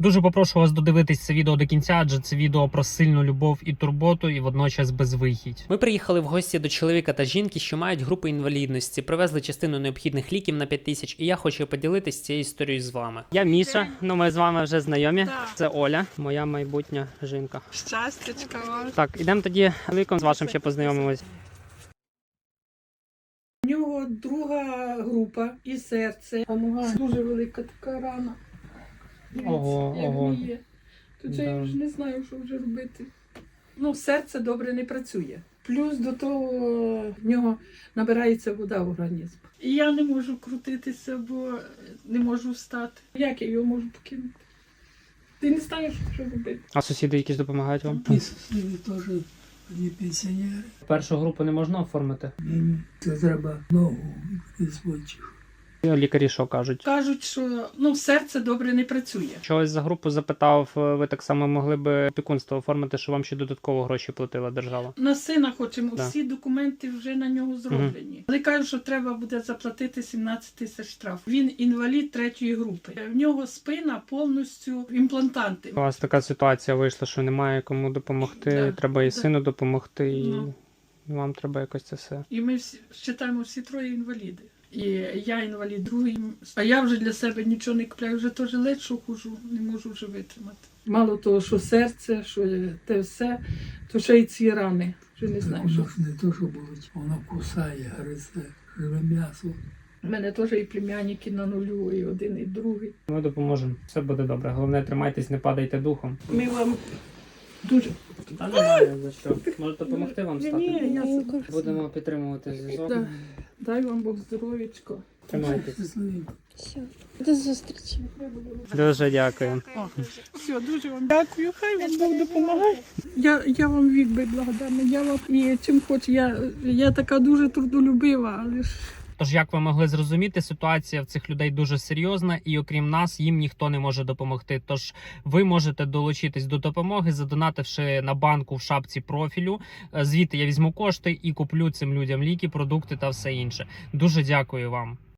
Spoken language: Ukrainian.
Дуже попрошу вас додивитись це відео до кінця, адже це відео про сильну любов і турботу, і водночас безвихідь. Ми приїхали в гості до чоловіка та жінки, що мають групи інвалідності. Привезли частину необхідних ліків на 5 тисяч, і я хочу поділитися цією історією з вами. Я Міша, ну ми з вами вже знайомі. Так. Це Оля, моя майбутня жінка. Щастячка вам. Так, ідемо тоді ліком з вашим ще познайомимось. У нього друга група і серце. Дуже велика така рана. Дивіться, Ого, як ого. гниє. То це я Да. вже не знаю, що вже робити. Ну, серце добре не працює. Плюс до того в нього набирається вода в організм. І я не можу крутитися, бо не можу встати. Як я його можу покинути? Ти не знаєш, що робити. А сусіди якісь допомагають вам? І сусіди теж є пенсіонери. Першу групу не можна оформити. Їм це треба ногу відзводчих. Лікарі що кажуть? Кажуть, що ну, серце добре не працює. Чогось за групу запитав, е, ви так само могли би опікунство оформити, що вам ще додатково гроші платила держава. На сина хочемо, Да. всі документи вже на нього зроблені. Але кажуть, що треба буде заплатити 17 тисяч штраф. Він інвалід третьої групи. В нього спина повністю імплантанти. У вас така ситуація вийшла, що немає кому допомогти. Да, Треба і да. сину допомогти, і Ну. вам треба якось це все. І ми всі вважаємо всі троє інваліди. І я інвалід другий, а я вже для себе нічого не купляю, вже теж ледь що хожу, не можу вже витримати. Мало того, що серце, що те все, то ще й ці рани. Вже не знаю, що. Воно ж не то, що болить, воно кусає, гризе, живе м'ясо. У мене теж і племянники на нулю, і один, і другий. Ми допоможемо. Все буде добре. Головне, тримайтесь, не падайте духом. Ми вам дуже Та немає за що. Може допомогти вам Ні, ні, я сама. Будемо підтримувати зв'язок. Да. Дай вам Бог здоров'ячко. Тримайтесь. Все, до зустрічі. Дуже дякую. Все, дуже вам дякую. Хай вам Бог допомагає. Я, я вам вік би благодарна. Я вам і чим хоч. Я, я така дуже трудолюбива, але ж Тож, як ви могли зрозуміти, ситуація в цих людей дуже серйозна, і окрім нас, їм ніхто не може допомогти. Тож ви можете долучитись до допомоги, задонативши на банку в шапці профілю. Е, Звідти я візьму кошти і куплю цим людям ліки, продукти та все інше. Дуже дякую вам.